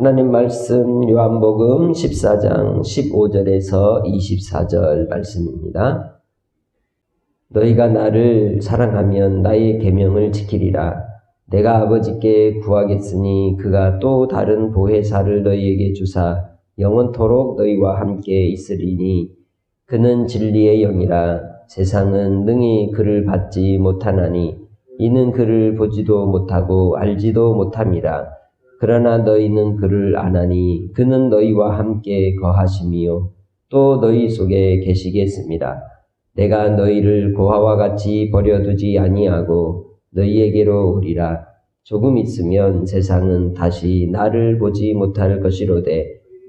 하나님 말씀 요한복음 14장 15절에서 24절 말씀입니다. 너희가 나를 사랑하면 나의 계명을 지키리라. 내가 아버지께 구하겠으니 그가 또 다른 보혜사를 너희에게 주사 영원토록 너희와 함께 있으리니 그는 진리의 영이라 세상은 능히 그를 받지 못하나니 이는 그를 보지도 못하고 알지도 못함이라. 그러나 너희는 그를 아나니 그는 너희와 함께 거하심이요 또 너희 속에 계시겠습니다. 내가 너희를 고아와 같이 버려두지 아니하고 너희에게로 오리라. 조금 있으면 세상은 다시 나를 보지 못할 것이로되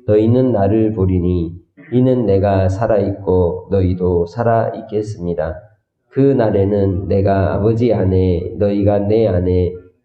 너희는 나를 보리니 이는 내가 살아있고 너희도 살아있겠습니다. 그 날에는 내가 아버지 안에 너희가 내 안에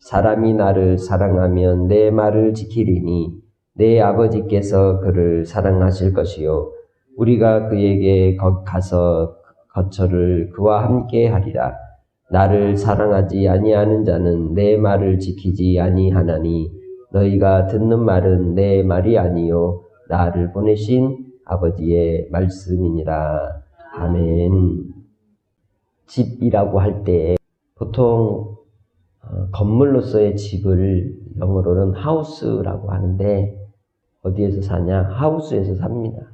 사람이 나를 사랑하면 내 말을 지키리니 내 아버지께서 그를 사랑하실 것이요. 우리가 그에게 가서 거처를 그와 함께 하리라. 나를 사랑하지 아니하는 자는 내 말을 지키지 아니하나니 너희가 듣는 말은 내 말이 아니요. 나를 보내신 아버지의 말씀이니라. 아멘. 집이라고 할 때 보통 어, 건물로서의 집을 영어로는 하우스라고 하는데 어디에서 사냐? 하우스에서 삽니다.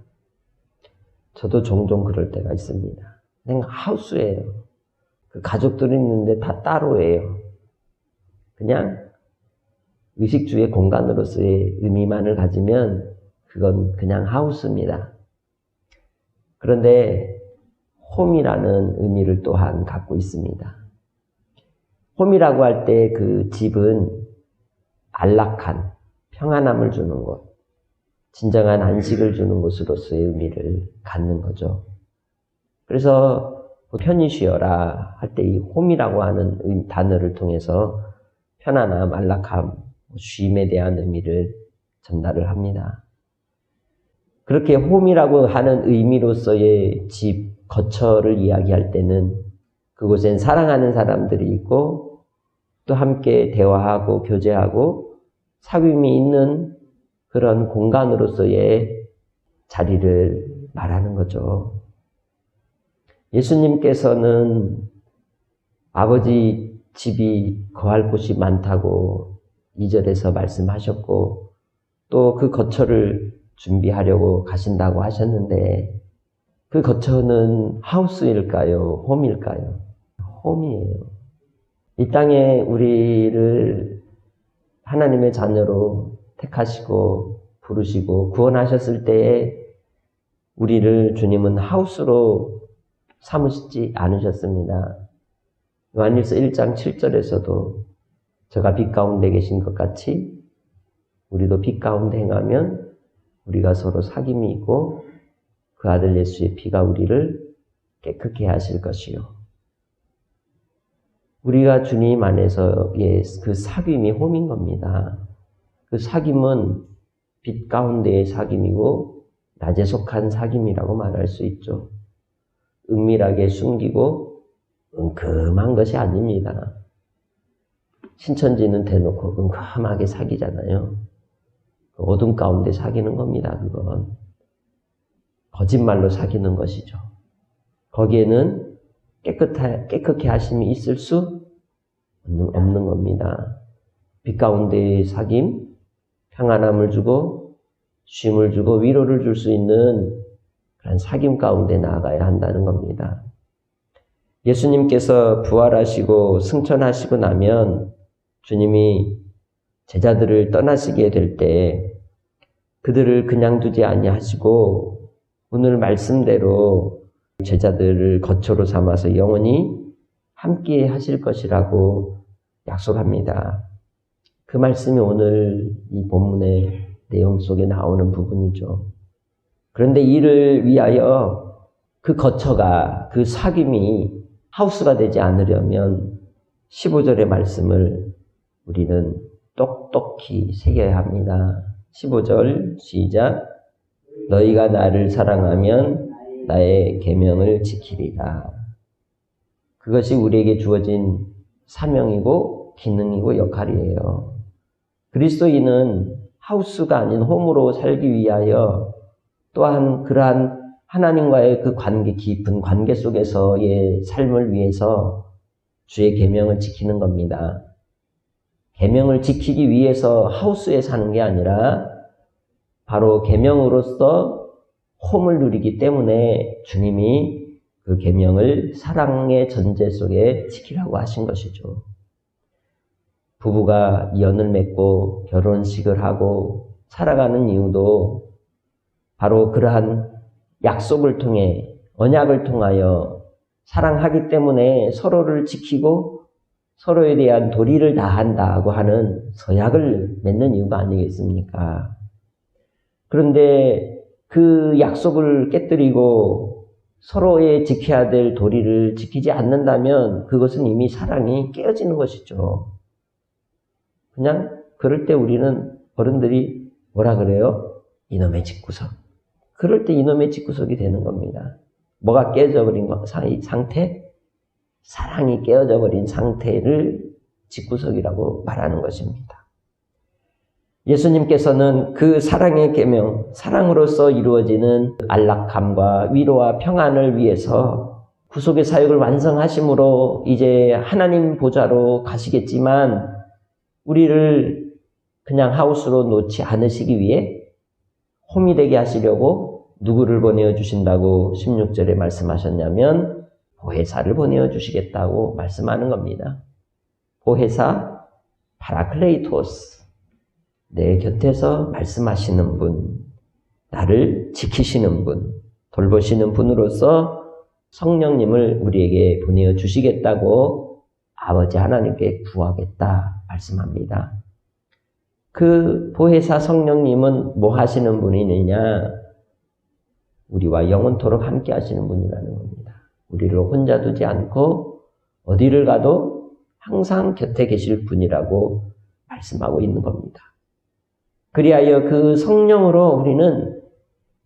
저도 종종 그럴 때가 있습니다. 그냥 하우스예요. 그 가족들이 있는데 다 따로예요. 그냥 의식주의 공간으로서의 의미만을 가지면 그건 그냥 하우스입니다. 그런데 홈이라는 의미를 또한 갖고 있습니다. 홈이라고 할 때 그 집은 안락한, 평안함을 주는 곳, 진정한 안식을 주는 곳으로서의 의미를 갖는 거죠. 그래서 뭐 편히 쉬어라 할 때 이 홈이라고 하는 단어를 통해서 편안함, 안락함, 쉼에 대한 의미를 전달을 합니다. 그렇게 홈이라고 하는 의미로서의 집, 거처를 이야기할 때는 그곳엔 사랑하는 사람들이 있고 또 함께 대화하고 교제하고 사귐이 있는 그런 공간으로서의 자리를 말하는 거죠. 예수님께서는 아버지 집이 거할 곳이 많다고 2절에서 말씀하셨고 또 그 거처를 준비하려고 가신다고 하셨는데 그 거처는 하우스일까요? 홈일까요? 홈이에요. 이 땅에 우리를 하나님의 자녀로 택하시고 부르시고 구원하셨을 때에 우리를 주님은 하우스로 삼으시지 않으셨습니다. 요한일서 1장 7절에서도 저가 빛 가운데 계신 것 같이 우리도 빛 가운데 행하면 우리가 서로 사귐이 있고 그 아들 예수의 피가 우리를 깨끗게 하실 것이요. 우리가 주님 안에서의 그 사귐이 홈인 겁니다. 그 사귐은 빛 가운데의 사귐이고 낮에 속한 사귐이라고 말할 수 있죠. 은밀하게 숨기고 은큼한 것이 아닙니다. 신천지는 대놓고 은큼하게 사귀잖아요. 그 어둠 가운데 사귀는 겁니다, 그건. 거짓말로 사귀는 것이죠. 거기에는 깨끗하, 깨끗게 하심이 있을 수 없는, 없는 겁니다. 빛 가운데의 사귐, 평안함을 주고, 쉼을 주고, 위로를 줄 수 있는 그런 사귐 가운데 나아가야 한다는 겁니다. 예수님께서 부활하시고 승천하시고 나면 주님이 제자들을 떠나시게 될 때 그들을 그냥 두지 아니하시고 오늘 말씀대로 제자들을 거처로 삼아서 영원히 함께 하실 것이라고 약속합니다. 그 말씀이 오늘 이 본문에 내용 속에 나오는 부분이죠. 그런데 이를 위하여 그 거처가 그 사귐이 하우스가 되지 않으려면 15절의 말씀을 우리는 똑똑히 새겨야 합니다. 15절 시작 너희가 나를 사랑하면 나의 계명을 지키리라. 그것이 우리에게 주어진 사명이고 기능이고 역할이에요. 그리스도인은 하우스가 아닌 홈으로 살기 위하여 또한 그러한 하나님과의 그 관계 깊은 관계 속에서의 삶을 위해서 주의 계명을 지키는 겁니다. 계명을 지키기 위해서 하우스에 사는 게 아니라 바로 계명으로서 홈을 누리기 때문에 주님이 그 계명을 사랑의 전제 속에 지키라고 하신 것이죠. 부부가 연을 맺고 결혼식을 하고 살아가는 이유도 바로 그러한 약속을 통해 언약을 통하여 사랑하기 때문에 서로를 지키고 서로에 대한 도리를 다한다고 하는 서약을 맺는 이유가 아니겠습니까? 그런데 그 약속을 깨뜨리고 서로의 지켜야 될 도리를 지키지 않는다면 그것은 이미 사랑이 깨어지는 것이죠. 그냥 그럴 때 우리는 어른들이 뭐라 그래요? 이놈의 집구석. 그럴 때 이놈의 집구석이 되는 겁니다. 뭐가 깨져 버린 상태? 사랑이 깨어져 버린 상태를 집구석이라고 말하는 것입니다. 예수님께서는 그 사랑의 계명, 사랑으로서 이루어지는 안락함과 위로와 평안을 위해서 구속의 사역을 완성하심으로 이제 하나님 보좌로 가시겠지만 우리를 그냥 하우스로 놓지 않으시기 위해 홈이 되게 하시려고 누구를 보내어 주신다고 16절에 말씀하셨냐면 보혜사를 보내어 주시겠다고 말씀하는 겁니다. 보혜사 파라클레이토스 내 곁에서 말씀하시는 분, 나를 지키시는 분, 돌보시는 분으로서 성령님을 우리에게 보내어 주시겠다고 아버지 하나님께 구하겠다 말씀합니다. 그 보혜사 성령님은 뭐 하시는 분이느냐? 우리와 영원토록 함께 하시는 분이라는 겁니다. 우리를 혼자 두지 않고 어디를 가도 항상 곁에 계실 분이라고 말씀하고 있는 겁니다. 그리하여 그 성령으로 우리는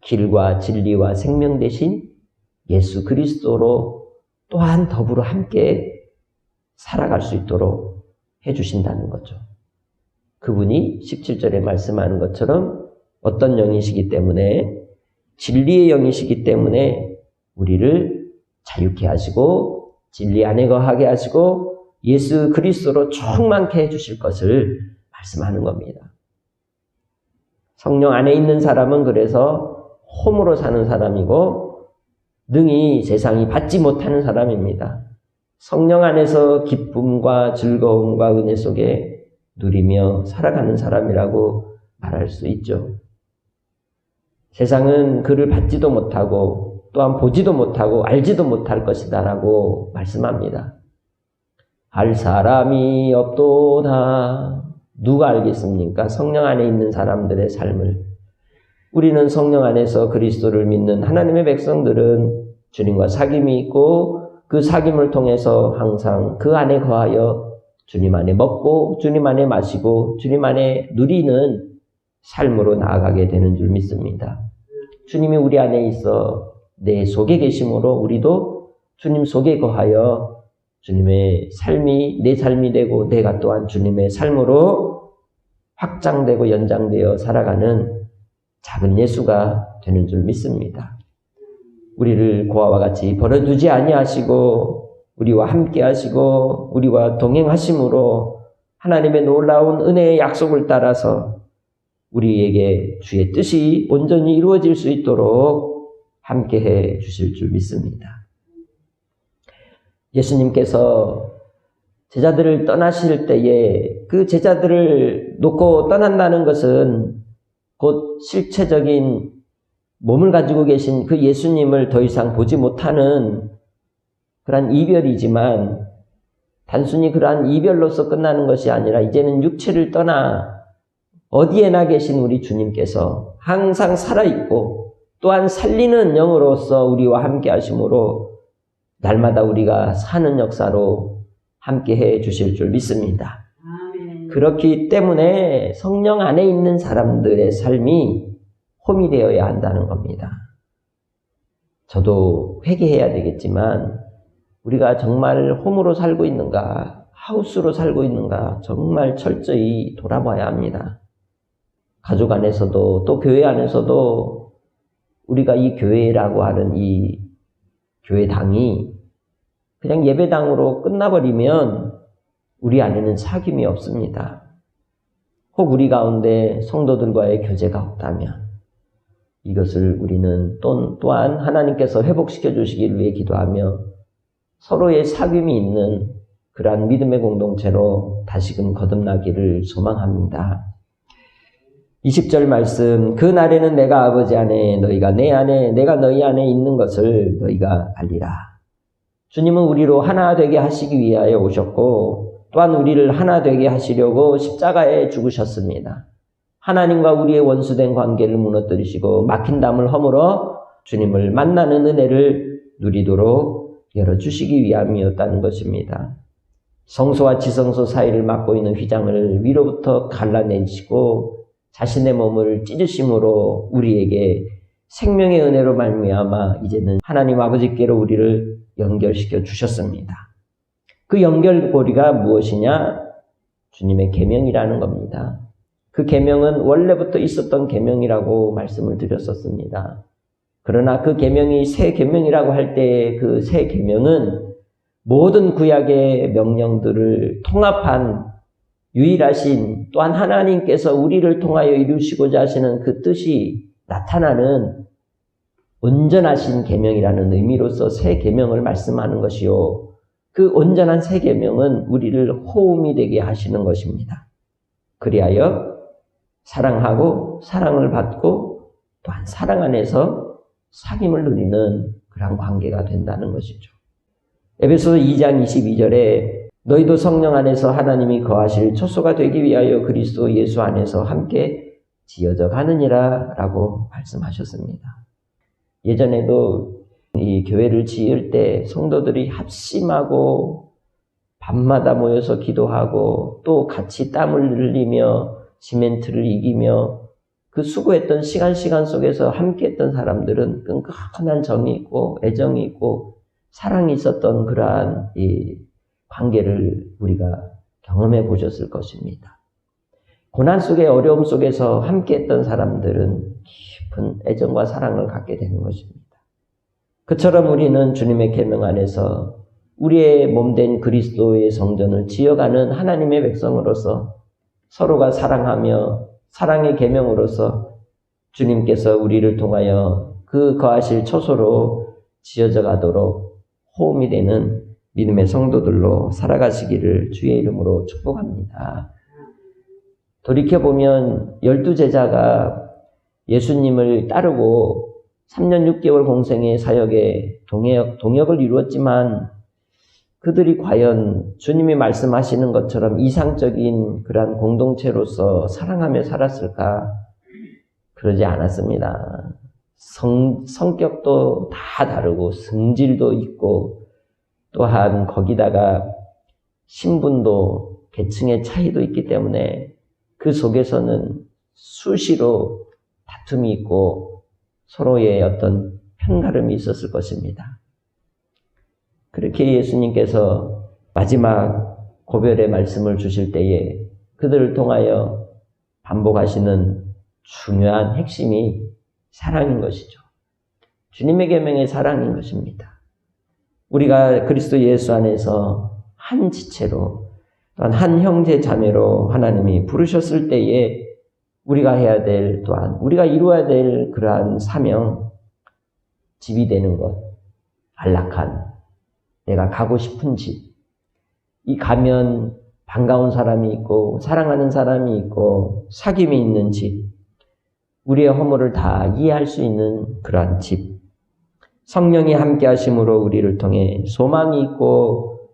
길과 진리와 생명 대신 예수 그리스도로 또한 더불어 함께 살아갈 수 있도록 해주신다는 거죠. 그분이 17절에 말씀하는 것처럼 어떤 영이시기 때문에 진리의 영이시기 때문에 우리를 자유케 하시고 진리 안에 거하게 하시고 예수 그리스도로 충만케 해주실 것을 말씀하는 겁니다. 성령 안에 있는 사람은 그래서 홈으로 사는 사람이고 능히 세상이 받지 못하는 사람입니다. 성령 안에서 기쁨과 즐거움과 은혜 속에 누리며 살아가는 사람이라고 말할 수 있죠. 세상은 그를 받지도 못하고 또한 보지도 못하고 알지도 못할 것이다라고 말씀합니다. 알 사람이 없도다. 누가 알겠습니까? 성령 안에 있는 사람들의 삶을. 우리는 성령 안에서 그리스도를 믿는 하나님의 백성들은 주님과 사귐이 있고 그 사귐을 통해서 항상 그 안에 거하여 주님 안에 먹고 주님 안에 마시고 주님 안에 누리는 삶으로 나아가게 되는 줄 믿습니다. 주님이 우리 안에 있어 내 속에 계심으로 우리도 주님 속에 거하여 주님의 삶이 내 삶이 되고 내가 또한 주님의 삶으로 확장되고 연장되어 살아가는 작은 예수가 되는 줄 믿습니다. 우리를 고아와 같이 버려두지 아니하시고 우리와 함께 하시고 우리와 동행하심으로 하나님의 놀라운 은혜의 약속을 따라서 우리에게 주의 뜻이 온전히 이루어질 수 있도록 함께 해 주실 줄 믿습니다. 예수님께서 제자들을 떠나실 때에 그 제자들을 놓고 떠난다는 것은 곧 실체적인 몸을 가지고 계신 그 예수님을 더 이상 보지 못하는 그러한 이별이지만 단순히 그러한 이별로서 끝나는 것이 아니라 이제는 육체를 떠나 어디에나 계신 우리 주님께서 항상 살아있고 또한 살리는 영으로서 우리와 함께 하심으로 날마다 우리가 사는 역사로 함께 해 주실 줄 믿습니다. 아멘. 그렇기 때문에 성령 안에 있는 사람들의 삶이 홈이 되어야 한다는 겁니다. 저도 회개해야 되겠지만 우리가 정말 홈으로 살고 있는가, 하우스로 살고 있는가 정말 철저히 돌아봐야 합니다. 가족 안에서도 또 교회 안에서도 우리가 이 교회라고 하는 이 교회당이 그냥 예배당으로 끝나버리면 우리 안에는 사귐이 없습니다. 혹 우리 가운데 성도들과의 교제가 없다면 이것을 우리는 또, 또한 하나님께서 회복시켜 주시길 위해 기도하며 서로의 사귐이 있는 그러한 믿음의 공동체로 다시금 거듭나기를 소망합니다. 20절 말씀, 그 날에는 내가 아버지 안에, 너희가 내 안에, 내가 너희 안에 있는 것을 너희가 알리라. 주님은 우리로 하나 되게 하시기 위하여 오셨고, 또한 우리를 하나 되게 하시려고 십자가에 죽으셨습니다. 하나님과 우리의 원수된 관계를 무너뜨리시고 막힌 담을 허물어 주님을 만나는 은혜를 누리도록 열어주시기 위함이었다는 것입니다. 성소와 지성소 사이를 막고 있는 휘장을 위로부터 갈라내시고 자신의 몸을 찢으심으로 우리에게 생명의 은혜로 말미암아 이제는 하나님 아버지께로 우리를 연결시켜 주셨습니다. 그 연결고리가 무엇이냐? 주님의 계명이라는 겁니다. 그 계명은 원래부터 있었던 계명이라고 말씀을 드렸었습니다. 그러나 그 계명이 새 계명이라고 할 때 그 새 계명은 모든 구약의 명령들을 통합한 유일하신 또한 하나님께서 우리를 통하여 이루시고자 하시는 그 뜻이 나타나는 온전하신 계명이라는 의미로서 새 계명을 말씀하는 것이요. 그 온전한 새 계명은 우리를 호흡이 되게 하시는 것입니다. 그리하여 사랑하고 사랑을 받고 또한 사랑 안에서 사귐을 누리는 그런 관계가 된다는 것이죠. 에베소 2장 22절에 너희도 성령 안에서 하나님이 거하실 초소가 되기 위하여 그리스도 예수 안에서 함께 지어져 가느니라 라고 말씀하셨습니다. 예전에도 이 교회를 지을 때 성도들이 합심하고 밤마다 모여서 기도하고 또 같이 땀을 흘리며 시멘트를 이기며 그 수고했던 시간 시간 속에서 함께 했던 사람들은 끈끈한 정이 있고 애정이 있고 사랑이 있었던 그러한 이 관계를 우리가 경험해 보셨을 것입니다. 고난 속에 어려움 속에서 함께 했던 사람들은 깊은 애정과 사랑을 갖게 되는 것입니다. 그처럼 우리는 주님의 계명 안에서 우리의 몸된 그리스도의 성전을 지어가는 하나님의 백성으로서 서로가 사랑하며 사랑의 계명으로서 주님께서 우리를 통하여 그 거하실 초소로 지어져 가도록 호흡이 되는 믿음의 성도들로 살아가시기를 주의 이름으로 축복합니다. 돌이켜보면 열두 제자가 예수님을 따르고 3년 6개월 공생의 사역에 동역, 동역을 이루었지만 그들이 과연 주님이 말씀하시는 것처럼 이상적인 그러한 공동체로서 사랑하며 살았을까? 그러지 않았습니다. 성, 성격도 다 다르고 성질도 있고 또한 거기다가 신분도 계층의 차이도 있기 때문에 그 속에서는 수시로 다툼이 있고 서로의 어떤 편가름이 있었을 것입니다. 그렇게 예수님께서 마지막 고별의 말씀을 주실 때에 그들을 통하여 반복하시는 중요한 핵심이 사랑인 것이죠. 주님의 계명의 사랑인 것입니다. 우리가 그리스도 예수 안에서 한 지체로 또한 한 형제 자매로 하나님이 부르셨을 때에 우리가 해야 될 또한 우리가 이루어야 될 그러한 사명 집이 되는 것 안락한 내가 가고 싶은 집. 이 가면 반가운 사람이 있고 사랑하는 사람이 있고 사귐이 있는 집. 우리의 허물을 다 이해할 수 있는 그러한 집. 성령이 함께 하심으로 우리를 통해 소망이 있고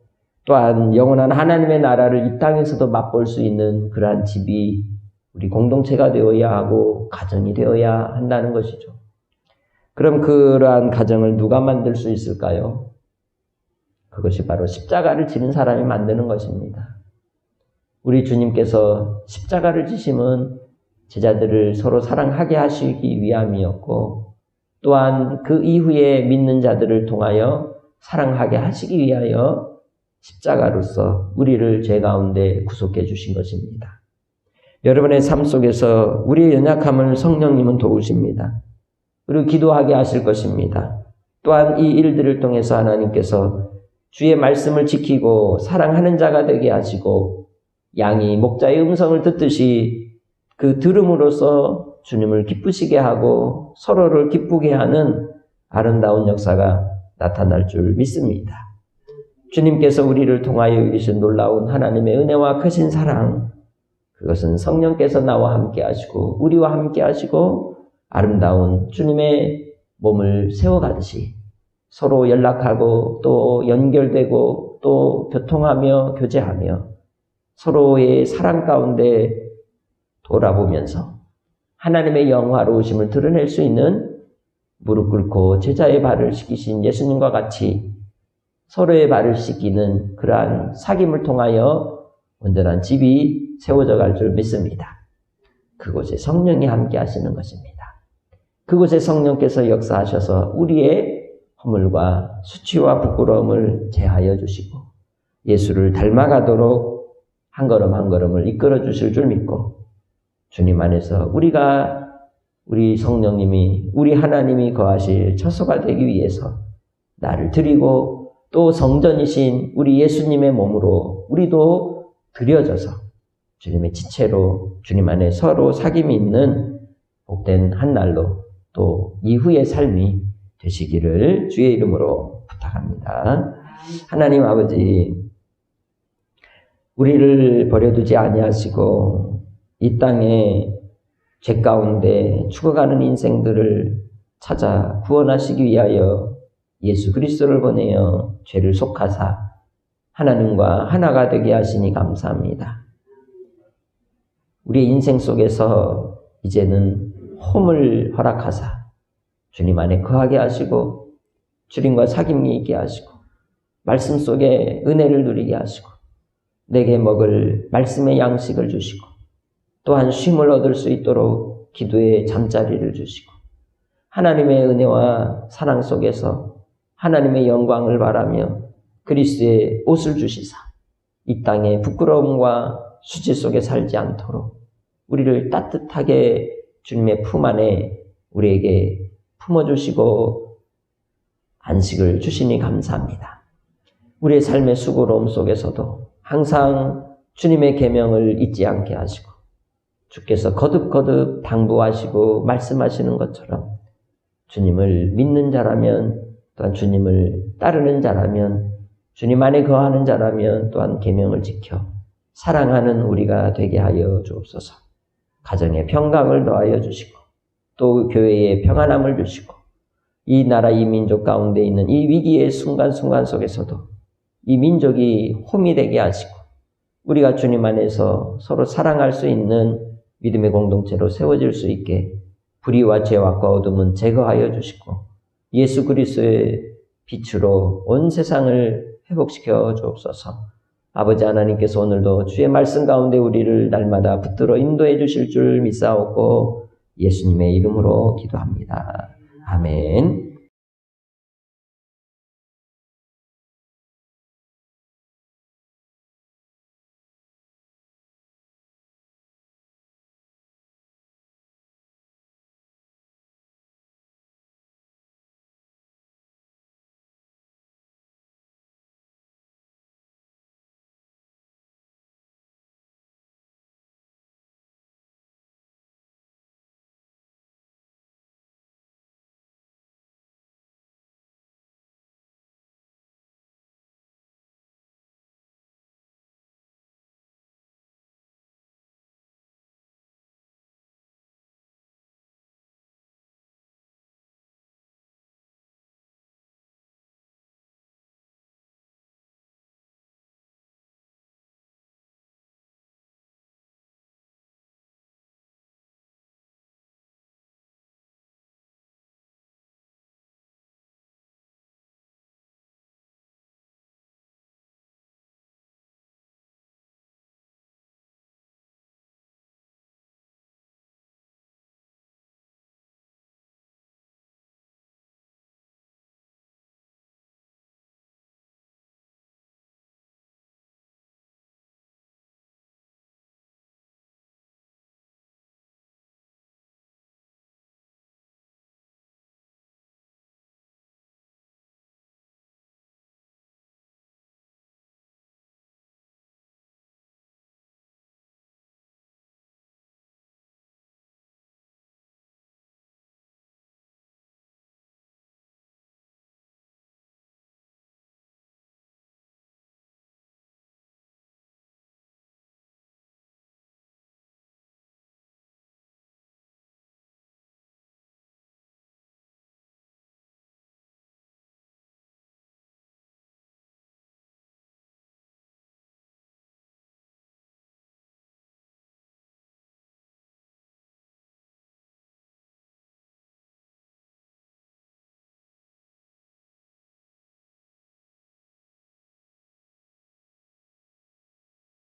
또한 영원한 하나님의 나라를 이 땅에서도 맛볼 수 있는 그러한 집이 우리 공동체가 되어야 하고 가정이 되어야 한다는 것이죠. 그럼 그러한 가정을 누가 만들 수 있을까요? 그것이 바로 십자가를 지는 사람이 만드는 것입니다. 우리 주님께서 십자가를 지심은 제자들을 서로 사랑하게 하시기 위함이었고 또한 그 이후에 믿는 자들을 통하여 사랑하게 하시기 위하여 십자가로서 우리를 죄 가운데 구속해 주신 것입니다. 여러분의 삶 속에서 우리의 연약함을 성령님은 도우십니다. 그리고 기도하게 하실 것입니다. 또한 이 일들을 통해서 하나님께서 주의 말씀을 지키고 사랑하는 자가 되게 하시고 양이 목자의 음성을 듣듯이 그 들음으로써 주님을 기쁘시게 하고 서로를 기쁘게 하는 아름다운 역사가 나타날 줄 믿습니다. 주님께서 우리를 통하여 이루신 놀라운 하나님의 은혜와 크신 사랑, 그것은 성령께서 나와 함께 하시고, 우리와 함께 하시고, 아름다운 주님의 몸을 세워가듯이 서로 연락하고 또 연결되고 또 교통하며 교제하며 서로의 사랑 가운데 돌아보면서 하나님의 영화로우심을 드러낼 수 있는 무릎 꿇고 제자의 발을 씻기신 예수님과 같이 서로의 발을 씻기는 그러한 사귐을 통하여 온전한 집이 세워져 갈 줄 믿습니다. 그곳에 성령이 함께 하시는 것입니다. 그곳에 성령께서 역사하셔서 우리의 허물과 수치와 부끄러움을 제하여 주시고 예수를 닮아가도록 한 걸음 한 걸음을 이끌어 주실 줄 믿고 주님 안에서 우리가 우리 성령님이 우리 하나님이 거하실 처소가 되기 위해서 나를 드리고 또 성전이신 우리 예수님의 몸으로 우리도 드려져서 주님의 지체로 주님 안에 서로 사귐이 있는 복된 한 날로 또 이후의 삶이 되시기를 주의 이름으로 부탁합니다. 하나님 아버지, 우리를 버려두지 아니하시고 이 땅에 죄 가운데 죽어가는 인생들을 찾아 구원하시기 위하여 예수 그리스도를 보내어 죄를 속하사 하나님과 하나가 되게 하시니 감사합니다. 우리 인생 속에서 이제는 홈을 허락하사 주님 안에 거하게 하시고 주님과 사귐이 있게 하시고 말씀 속에 은혜를 누리게 하시고 내게 먹을 말씀의 양식을 주시고 또한 쉼을 얻을 수 있도록 기도의 잠자리를 주시고 하나님의 은혜와 사랑 속에서 하나님의 영광을 바라며 그리스의 옷을 주시사 이 땅의 부끄러움과 수치 속에 살지 않도록 우리를 따뜻하게 주님의 품 안에 우리에게 품어주시고 안식을 주시니 감사합니다. 우리의 삶의 수고로움 속에서도 항상 주님의 계명을 잊지 않게 하시고 주께서 거듭거듭 당부하시고 말씀하시는 것처럼 주님을 믿는 자라면 또한 주님을 따르는 자라면 주님 안에 거하는 자라면 또한 계명을 지켜 사랑하는 우리가 되게 하여 주옵소서. 가정에 평강을 더하여 주시고 또 교회에 평안함을 주시고 이 나라 이 민족 가운데 있는 이 위기의 순간순간 속에서도 이 민족이 홈이 되게 하시고 우리가 주님 안에서 서로 사랑할 수 있는 믿음의 공동체로 세워질 수 있게 불의와 죄와 어둠은 제거하여 주시고 예수 그리스도의 빛으로 온 세상을 회복시켜 주옵소서. 아버지 하나님께서 오늘도 주의 말씀 가운데 우리를 날마다 붙들어 인도해 주실 줄 믿사옵고 예수님의 이름으로 기도합니다. 아멘.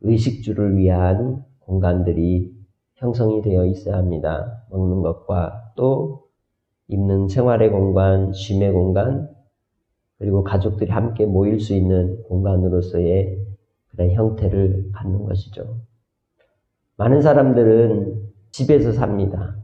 의식주를 위한 공간들이 형성이 되어 있어야 합니다. 먹는 것과 또 입는 생활의 공간, 쉼의 공간, 그리고 가족들이 함께 모일 수 있는 공간으로서의 그런 형태를 갖는 것이죠. 많은 사람들은 집에서 삽니다.